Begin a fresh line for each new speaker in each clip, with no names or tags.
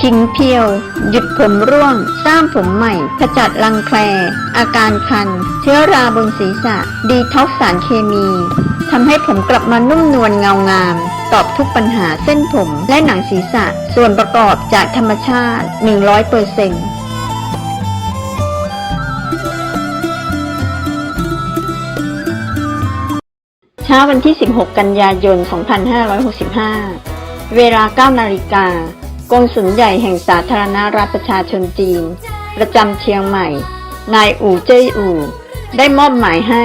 คิงเพียว หยุดผมร่วง สร้างผมใหม่ ขจัดรังแคลอาการคัน เชื้อราบนศีรษะ ดีท็อกสารเคมีทำให้ผมกลับมานุ่มนวลเงางาม ตอบทุกปัญหาเส้นผมและหนังศีรษะ ส่วนประกอบจากธรรมชาติ 100%เปอร์เซ็นต์เช้าวันที่ 16 กันยายน 2565 เวลา 9 นาฬิกา กงสุลใหญ่แห่งสาธารณรัฐประชาชนจีน ประจำเชียงใหม่ นายอู่เจ้ยอู่ ได้มอบหมายให้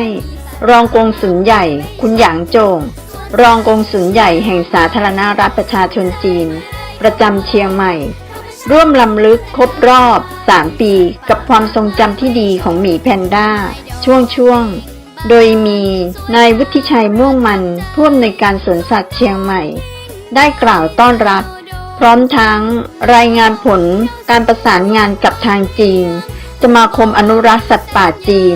รองกงสุลใหญ่ คุณหยางโจง รองกงสุลใหญ่แห่งสาธารณรัฐประชาชนจีน ประจำเชียงใหม่ ร่วมลำลึกครบรอบ 3 ปี กับความทรงจำที่ดีของหมีแพนด้า ช่วงช่วงๆโดยมีนายวุฒิชัยม่วงมันผู้อำนวยการสวนสัตว์เชียงใหม่ ได้กล่าวต้อนรับ พร้อมทั้งรายงานผลการประสานงานกับทางจีน สมาคมอนุรักษ์สัตว์ป่าจีน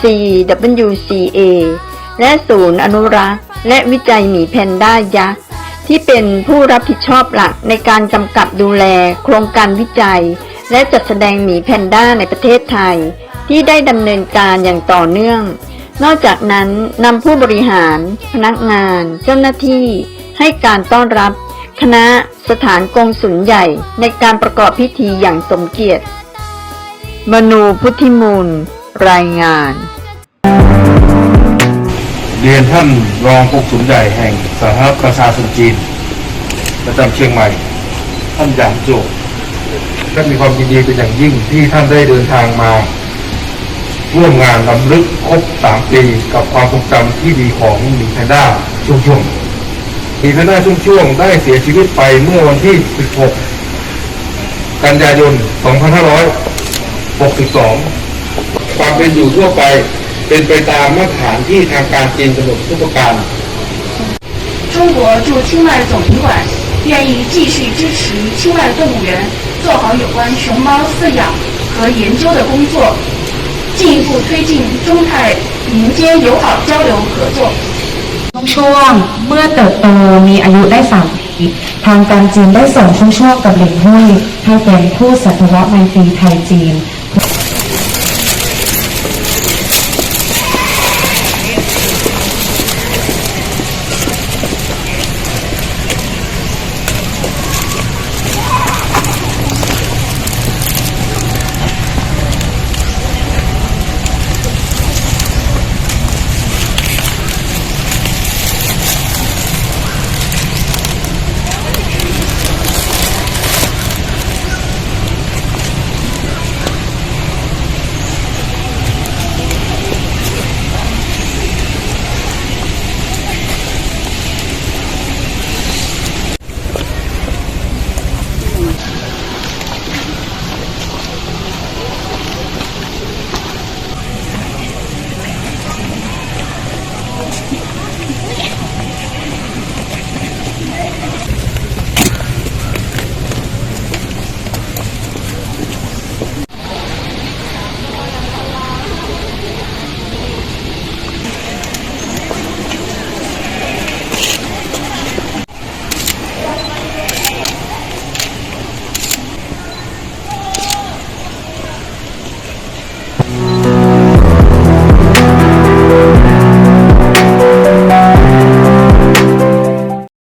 CWCA และศูนย์อนุรักษ์ และวิจัยหมีแพนด้ายักษ์ ที่เป็นผู้รับผิดชอบหลักในการกำกับดูแลโครงการวิจัย และจัดแสดงหมีแพนด้าในประเทศไทย ที่ได้ดำเนินการอย่างต่อเนื่อง นอกจากนั้นนำผู้บริหาร พนักงาน เจ้าหน้าที่ ให้การต้อนรับ คณะสถานกงสุลใหญ่ในการประกอบพิธีอย่างสมเกียรติ มนูพุทธิมูล รายงาน
เรียนท่านรองกงสุลใหญ่แห่งสาธารณรัฐประชาชนจีนประจำเชียงใหม่ ท่านหยางโจวท่านมีความยินดีเป็นอย่างยิ่งที่ท่านได้เดินทางมาร่วมงานรำลึกครบ 3 ปี กับความทรงจำที่ดีของหมีแพนด้าช่วงช่วงๆ มีแพนด้าช่วงช่วงๆได้เสียชีวิตไปเมื่อวันที่ 16 กันยายน 2562 ความเป็นอยู่ทั่วไปเป็นไปตามมาตรฐานที่ทางการจีนกำหนดทุกประการ
中国驻清迈总领馆愿意继续支持清迈动物园做好有关熊猫饲养和研究的工作，进一步推进中泰民间友好交流合作。
ช่วงเมื่อเติบโตมีอายุได้สามปีทางการจีนได้ส่งช่วงช่วงกับหลิงหุ้ยให้เป็นผู้สัตวไมตรีไทยจีน